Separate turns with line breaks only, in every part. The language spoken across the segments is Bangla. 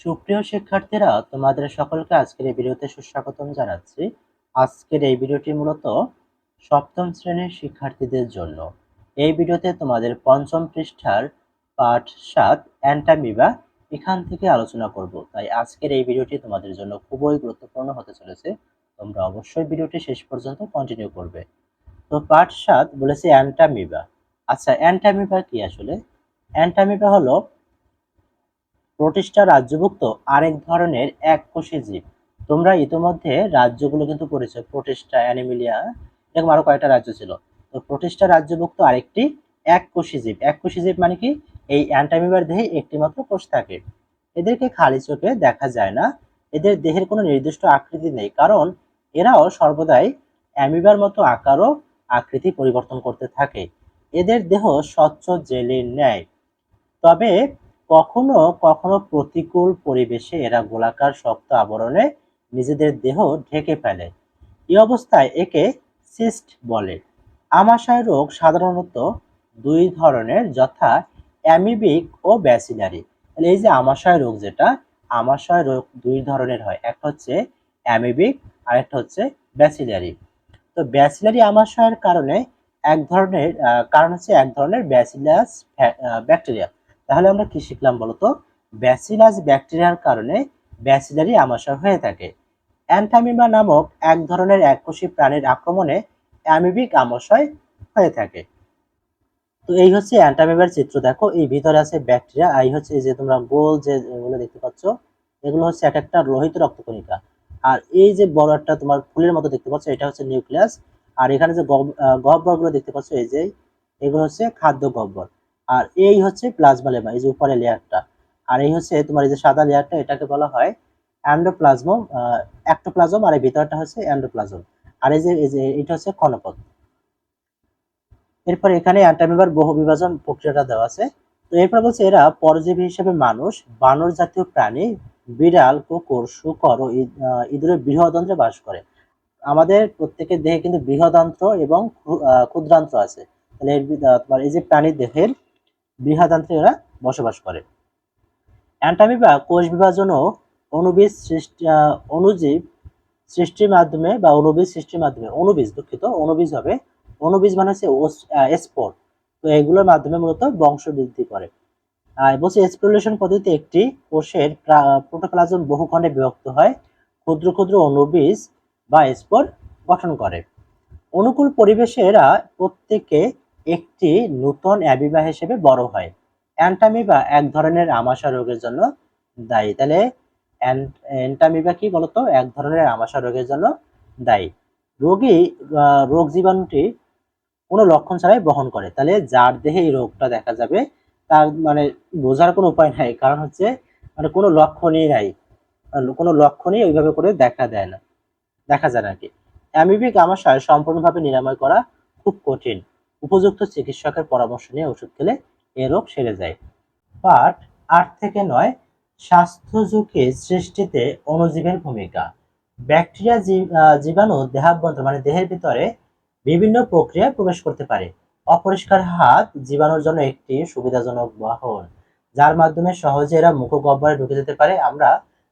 সুপ্রিয় শিক্ষার্থীরা, তোমাদের সকলকে আজকের এই ভিডিওতে সুস্বাগতম জানাচ্ছি। আজকের এই ভিডিওটি মূলত সপ্তম শ্রেণির শিক্ষার্থীদের জন্য। এই ভিডিওতে তোমাদের পঞ্চম পৃষ্ঠার পাঠ সাত অ্যান্টামিবা এখান থেকে আলোচনা করব। তাই আজকের এই ভিডিওটি তোমাদের জন্য খুবই গুরুত্বপূর্ণ হতে চলেছে। তোমরা অবশ্যই ভিডিওটি শেষ পর্যন্ত কন্টিনিউ করবে। তো পাঠ সাত বলেছে অ্যান্টামিবা আচ্ছা অ্যান্টামিবা কি আসলে? অ্যান্টামিবা হলো প্রোটিস্টা রাজ্যভুক্ত আরেক ধরনের এককোষী জীব। তোমরা ইতিমধ্যে রাজ্যগুলো কিন্তু পড়েছো প্রোটিস্টা অ্যানিমিলিয়া, এরকম আরও কয়েকটা রাজ্য ছিল। তো প্রোটিস্টা রাজ্যভুক্ত আরেকটি এককোষী জীব। এককোষী জীব মানে কি? এই অ্যান্টামিবার দেহে একটি মাত্র কোষ থাকে। এদেরকে খালি চোখে দেখা যায় না। এদের দেহের কোনো নির্দিষ্ট আকৃতি নেই, কারণ এরাও সর্বদাই অ্যামিবার মতো আকার ও আকৃতি পরিবর্তন করতে থাকে। এদের দেহ স্বচ্ছ জেলির ন্যায়। তবে কখনো কখনো প্রতিকূল পরিবেশে এরা গোলাকার শক্ত আবরণে নিজেদের দেহ ঢেকে ফেলে। এই অবস্থায় একে সিস্ট বলে। আমাশয় রোগ সাধারণত দুই ধরনের, যথা অ্যামিবিক ও ব্যাসিলারি। তাহলে এই যে আমাশয় রোগ যেটা, আমাশয় রোগ দুই ধরনের হয়। একটা হচ্ছে অ্যামিবিক আর একটা হচ্ছে ব্যাসিলারি। তো ব্যাসিলারি আমাশয়ের কারণে এক ধরনের কারণ হচ্ছে এক ধরনের ব্যাসিলাস ব্যাকটেরিয়া। তাহলে আমরা কি শিখলাম বলতো? ব্যাসিলাস ব্যাকটেরিয়ার কারণে ব্যাসিলারি আমাশয় হয়ে থাকে। অ্যান্টামিবা নামক এক ধরনের এককোষী প্রাণীর আক্রমণে অ্যামিবিক আমাশয় হয়ে থাকে। তো এই হচ্ছে অ্যান্টামিবার চিত্র। দেখো, এই ভিতরে আছে ব্যাকটেরিয়া আর এই হচ্ছে এই যে তোমরা গোল যে এগুলো দেখতে পাচ্ছ, এগুলো হচ্ছে এক একটা লোহিত রক্তকণিকা। আর এই যে বড় একটা তোমার ফুলের মতো দেখতে পাচ্ছ, এটা হচ্ছে নিউক্লিয়াস। আর এখানে যে গহ্বরগুলো দেখতে পাচ্ছ, এই যে এগুলো হচ্ছে খাদ্য গহ্বর। আর এই হচ্ছে প্লাজমা লেমা এই যে উপরে লেয়ারটা। আর এই হচ্ছে তোমার এই যে সাদা লেয়ারটা, এটাকে বলা হয় অ্যান্ডোপ্লাজম অ্যাক্টোপ্লাজম আর এই ভিতরটা হচ্ছে অ্যান্ডোপ্লাজম আর এই যে এটা হচ্ছে ক্ষণপথ। এরপর এখানে অ্যান্টামিবার বহু বিভাজন প্রক্রিয়াটা দেওয়া আছে। তো এরপর বলছে এরা পরজীবী হিসেবে মানুষ, বানর জাতীয় প্রাণী, বিড়াল, কুকুর, শুকর ও ইঁদুরের বৃহদন্ত্রে বাস করে। আমাদের প্রত্যেকের দেহে কিন্তু বৃহদান্ত্র এবং ক্ষুদ্রান্ত্র আছে। তাহলে তোমার এই যে প্রাণীর দেহের বৃহদান্ত্রে এরা বসবাস করে। অ্যান্টামিবা কোষ বিভাজন ও অণুবীজ সৃষ্টি আহ, অণুজীব সৃষ্টির মাধ্যমে বা অণুবীজ সৃষ্টির মাধ্যমে অণুবীজ দুঃখিত অণুবীজ হবে। অণুবীজ মানে হচ্ছে স্পোর। তো এগুলোর মাধ্যমে মূলত বংশ বৃদ্ধি করে। আর বলছে এক্সপ্লোরেশন পদ্ধতিতে একটি কোষের প্রোটোপ্লাজম বহু খণ্ডে বিভক্ত হয়। ক্ষুদ্র ক্ষুদ্র অণুবীজ বা স্পোর গঠন করে। অনুকূল পরিবেশে এরা প্রত্যেকে একটি নতুন অ্যাবিবা হিসেবে বড় হয়। অ্যান্টামিবা এক ধরনের আমাশা রোগের জন্য দায়ী। তাহলে অ্যান- অ্যান্টামিবা কি বলতো? এক ধরনের আমাশা রোগের জন্য দায়ী। রোগী রোগ জীবাণুটি কোনো লক্ষণ ছাড়াই বহন করে। তাহলে যার দেহে এই রোগটা দেখা যাবে, তার মানে বোঝার কোনো উপায় নাই। কারণ হচ্ছে মানে কোনো লক্ষণই নাই। কোনো লক্ষণই ওইভাবে করে দেখা দেয় না। দেখা যায় না আর কি। অ্যামিবিক আমাশয় সম্পূর্ণভাবে নিরাময় করা খুব কঠিন। উপযুক্ত চিকিৎসকের পরামর্শ নিয়ে ওষুধ খেলে এ রোগ সেরে যায়। পার্ট আট থেকে নয়, স্বাস্থ্য ঝুঁকি সৃষ্টিতে অণুজীবের ভূমিকা। ব্যাকটেরিয়া জীবাণু দেহাভ্যন্তর মানে দেহের ভিতরে বিভিন্ন প্রক্রিয়ায় প্রবেশ করতে পারে। অপরিষ্কার হাত জীবাণুর জন্য একটি সুবিধাজনক বাহন, যার মাধ্যমে সহজে এরা মুখগহ্বরে ঢুকে যেতে পারে। আমরা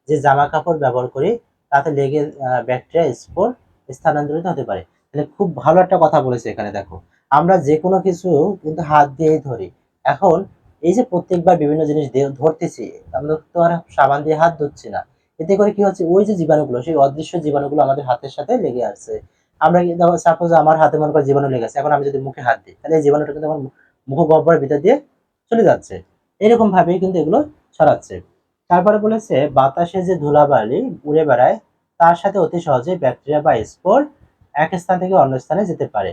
যে জামা কাপড় ব্যবহার করি, তাতে লেগে ব্যাকটেরিয়া স্পোর স্থানান্তরিত হতে পারে। তাহলে খুব ভালো একটা কথা বলেছে এখানে, দেখো। আমরা যে কোনো কিছু কিন্তু হাত দিয়েই ধরি। এখন এই যে প্রত্যেকবার বিভিন্ন জিনিস ধরতেছি আমরা তো আর সাবান দিয়ে হাত ধুচ্ছি না। এতে করে কি হচ্ছে, ওই যে জীবাণুগুলো, সেই অদৃশ্য জীবাণুগুলো আমাদের হাতের সাথে লেগে আসছে। আমরা কিন্তু সাপোজ আমার হাতে মনে করো জীবাণু লেগে আছে, এখন আমি যদি মুখে হাত দিই, তাহলে এই জীবাণুটা কিন্তু আমার মুখ গহ্বরের ভিতর দিয়ে চলে যাচ্ছে। এরকম ভাবেই কিন্তু এগুলো ছড়াচ্ছে। তারপরে বলেছে, বাতাসে যে ধুলাবালি উড়ে বেড়ায়, তার সাথে অতি সহজে ব্যাকটেরিয়া বা স্পোর এক স্থান থেকে অন্য স্থানে যেতে পারে।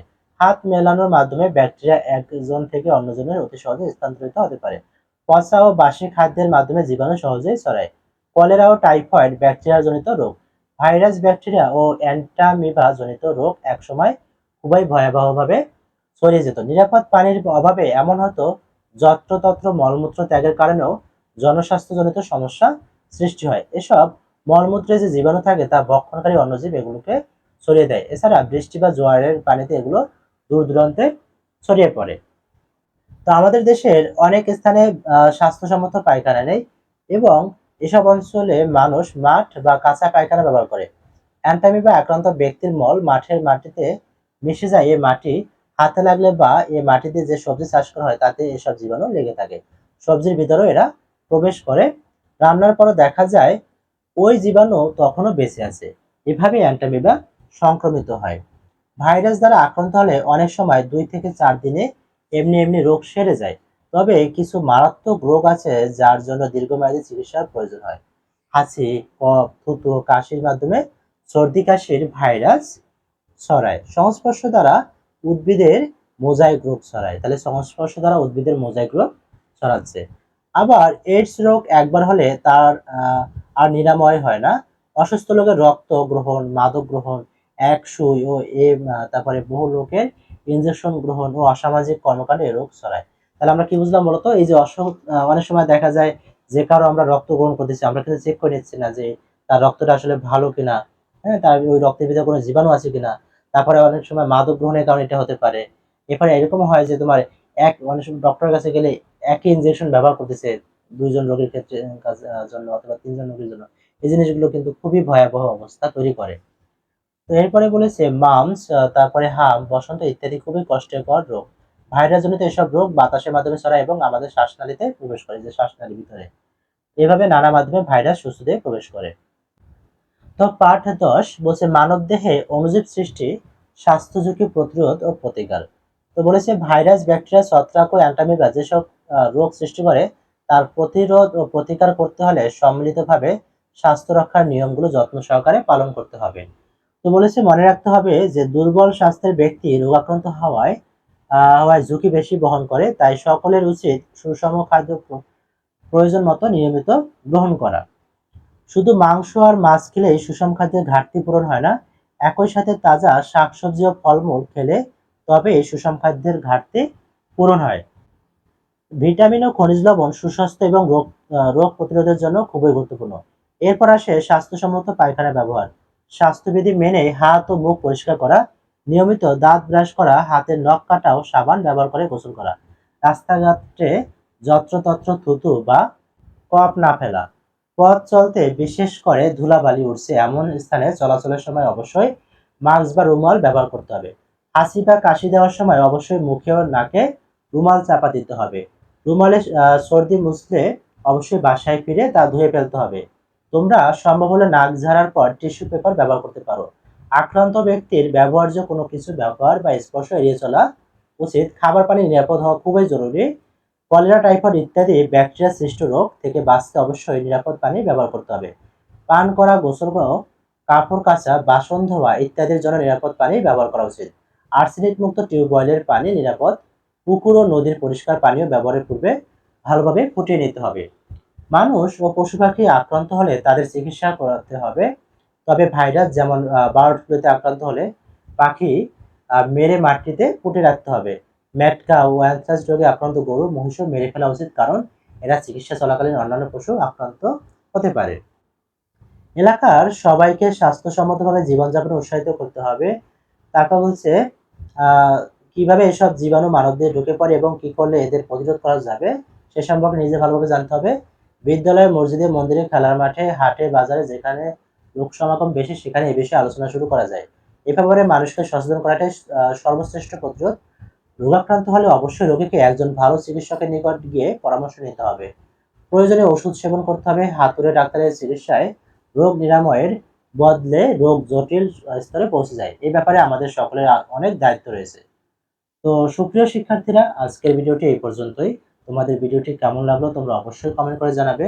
মেলানোর মাধ্যমে ব্যাকটেরিয়া একজন থেকে অন্যজনের অতি সহজে স্থানান্তরিত হতে পারে। পচা ও বাসি খাদ্যের মাধ্যমে জীবাণু সহজেই ছড়ায়। কলেরা ও টাইফয়েড ব্যাকটেরিয়া জনিত রোগ। ভাইরাস ব্যাকটেরিয়া ও অ্যান্টামিবা জনিত রোগ একসময় খুবই ভয়াবহভাবে ছড়িয়ে যেত। নিরাপদ পানির অভাবে এমন হতো, যত্রতত্র মলমূত্র ত্যাগের কারণেও জনস্বাস্থ্যজনিত সমস্যা সৃষ্টি হয়। এসব মলমূত্রে যে জীবাণু থাকে তা ভক্ষণকারী অন্নজীব এগুলোকে ছড়িয়ে দেয়। এছাড়া বৃষ্টি বা জোয়ারের পানিতে এগুলো দূর দূরান্তে ছড়িয়ে পড়ে। তো আমাদের দেশের অনেক স্থানে স্বাস্থ্যসম্মত পায়খানা নেই এবং এসব অঞ্চলে মানুষ মাঠ বা কাঁচা পায়খানা ব্যবহার করে। অ্যান্টামিবা আক্রান্ত ব্যক্তির মল মাঠের মাটিতে মিশে যায় এই মাটি হাতে লাগলে বা এই মাটিতে যে সবজি চাষ করা হয়, তাতে এসব জীবাণু লেগে থাকে। সবজির ভিতরেও এরা প্রবেশ করে। রান্নার পরও দেখা যায়, ওই জীবাণু তখনও বেঁচে আছে। এভাবে অ্যান্টামিবা সংক্রমিত হয়। ভাইরাস দ্বারা আক্রান্ত হলে অনেক সময় দুই থেকে চার দিনে এমনি এমনি রোগ সেরে যায়। তবে কিছু মারাত্মক রোগ আছে যার জন্য দীর্ঘমেয়াদী চিকিৎসার প্রয়োজন হয়। হাঁচি, কফ, থুতু, কাশির মাধ্যমে সর্দি কাশির ভাইরাস ছড়ায়। সংস্পর্শ দ্বারা উদ্ভিদের মোজাইক রোগ ছড়ায়। তাহলে সংস্পর্শ দ্বারা উদ্ভিদের মোজাইক রোগ ছড়াচ্ছে। আবার এইডস রোগ একবার হলে তার আর নিরাময় হয় না। অসুস্থ লোকের রক্ত গ্রহণ, মাদক গ্রহণ এক ও এ তারপরে বহু লোকের ইনজেকশন গ্রহণ ও অসামাজিক কর্মকাণ্ডে রোগ ছড়ায়। তাহলে আমরা কি বুঝলাম বলতো? এই যে অসুখ অনেক সময় দেখা যায় যে কারও আমরা রক্ত গ্রহণ করতেছি আমরা কিন্তু চেক করে নিচ্ছি না যে তার রক্তটা আসলে ভালো কিনা। হ্যাঁ তার ওই রক্তের ভিতরে কোনো জীবাণু আছে কিনা? তারপরে অনেক সময় মাদক গ্রহণের কারণে এটা হতে পারে। এরপরে এরকম হয় যে তোমার এক, অনেক সময় ডক্টরের কাছে গেলে একই ইনজেকশন ব্যবহার করতেছে দুইজন রোগীর ক্ষেত্রে জন্য অথবা তিনজন রোগীর জন্য। এই জিনিসগুলো কিন্তু খুবই ভয়াবহ অবস্থা তৈরি করে। এরপরে বলেছে, মামস তারপরে হাম বসন্ত ইত্যাদি খুবই কষ্টকর রোগ। ভাইরাস জনিত এসব রোগ বাতাসের মাধ্যমে ছড়ায় এবং আমাদের শ্বাসনালীতে প্রবেশ করে, যে শ্বাসনালীর ভিতরে। এভাবে নানা মাধ্যমে ভাইরাস সুস্থদেহে প্রবেশ করে। তো পাঠ দশ বলছে, মানব দেহে অণুজীব সৃষ্টি, স্বাস্থ্য ঝুঁকি প্রতিরোধ ও প্রতিকার। তো বলেছে, ভাইরাস, ব্যাকটেরিয়া, ছত্রাক ও অ্যান্টামিবা যেসব রোগ সৃষ্টি করে, তার প্রতিরোধ ও প্রতিকার করতে হলে সম্মিলিতভাবে স্বাস্থ্য রক্ষার নিয়মগুলো যত্ন সহকারে পালন করতে হবে। তো বলেছে, মনে রাখতে হবে যে দুর্বল স্বাস্থ্যের ব্যক্তি রোগাক্রান্ত হওয়ায় হওয়ায় ঝুঁকি বেশি বহন করে, তাই সকলের উচিত সুষম খাদ্য প্রয়োজন মতো নিয়মিত গ্রহণ করা। শুধু মাংস আর মাছ খেলেই সুষম খাদ্যের ঘাটতি পূরণ হয় না, একই সাথে তাজা শাকসবজি ও ফলমূল খেলে তবে সুষম খাদ্যের ঘাটতি পূরণ হয়। ভিটামিন ও খনিজ লবণ সুস্বাস্থ্য এবং রোগ রোগ প্রতিরোধের জন্য খুবই গুরুত্বপূর্ণ। এরপর আসে স্বাস্থ্যসম্মত পায়খানা ব্যবহার। স্বাস্থ্যবিধি মেনে হাত ও মুখ পরিষ্কার করা, নিয়মিত দাঁত ব্রাশ করা হাতের নখ কাটা ও সাবান ব্যবহার করে গোসল করা, রাস্তাঘাটে যত্রতত্র থুতু বা কপ না ফেলা, পথ চলতে বিশেষ করে ধুলাবালি উঠছে। এমন স্থানে চলাচলের সময় অবশ্যই মাস্ক বা রুমাল ব্যবহার করতে হবে। হাসি বা কাশি দেওয়ার সময় অবশ্যই মুখে ও নাকে রুমাল চাপা দিতে হবে। রুমালে সর্দি মুছলে অবশ্যই বাসায় ফিরে তা ধুয়ে ফেলতে হবে। তোমরা সম্ভব হলে নাক ঝাড়ার পর টিস্যু পেপার ব্যবহার করতে পারো। আক্রান্ত ব্যক্তির ব্যবহার্য কোনো কিছু ব্যবহার বা স্পর্শ এড়িয়ে চলা উচিত। খাবার পানি নিরাপদ হওয়া খুবই জরুরি। কলেরা, টাইফয়েড ইত্যাদি ব্যাকটেরিয়া সৃষ্ট রোগ থেকে বাঁচতে অবশ্যই নিরাপদ পানি ব্যবহার করতে হবে। পান করা, গোসল কাপড় কাচা, বাসন ধোয়া ইত্যাদির জন্য নিরাপদ পানি ব্যবহার করা উচিত। আর্সেনিক মুক্ত টিউবওয়েলের পানি নিরাপদ। পুকুর ও নদীর পরিষ্কার পানীয় ব্যবহারের পূর্বে ভালোভাবে ফুটিয়ে নিতে হবে। মানুষ ও পশু পাখি আক্রান্ত হলে তাদের চিকিৎসা করাতে হবে। তবে ভাইরাস যেমন বার্ড ফ্লুতে আক্রান্ত হলে পাখি মেরে মাটিতে পুঁতে রাখতে হবে। ম্যাটকা ও অ্যানথ্রাক্স রোগে আক্রান্ত গরু মহিষও মেরে ফেলা উচিত কারণ এরা চিকিৎসা চলাকালীন অন্যান্য পশু আক্রান্ত হতে পারে। এলাকার সবাইকে স্বাস্থ্যসম্মতভাবে জীবনযাপনে উৎসাহিত করতে হবে। তারপর বলছে আহ, কীভাবে এসব জীবাণু মানবদের ঢুকে পড়ে এবং কি করলে এদের প্রতিরোধ করা যাবে সে সম্পর্কে নিজে ভালোভাবে জানতে হবে। বিদ্যালয়, মসজিদে, মন্দিরে, খেলার মাঠে, হাটে, বাজারে, যেখানে লোক সমাগম বেশি সেখানে এই বিষয়ে আলোচনা শুরু করা যায়। এ ব্যাপারে মানুষকে সচেতন করাটাই সর্বশ্রেষ্ঠ প্রতিরোধ। রোগাক্রান্ত হলে অবশ্যই রোগীকে একজন ভালো চিকিৎসকের নিকট গিয়ে পরামর্শ নিতে হবে। প্রয়োজনে ওষুধ সেবন করতে হবে। হাতুড়ে ডাক্তারের চিকিৎসায় রোগ নিরাময়ের বদলে রোগ জটিল স্তরে পৌঁছে যায়। এই ব্যাপারে আমাদের সকলের অনেক দায়িত্ব রয়েছে। তো সুপ্রিয় শিক্ষার্থীরা, আজকের ভিডিওটি এই পর্যন্তই। তোমাদের ভিডিওটি কেমন লাগল তোমরা অবশ্যই কমেন্ট করে জানাবে।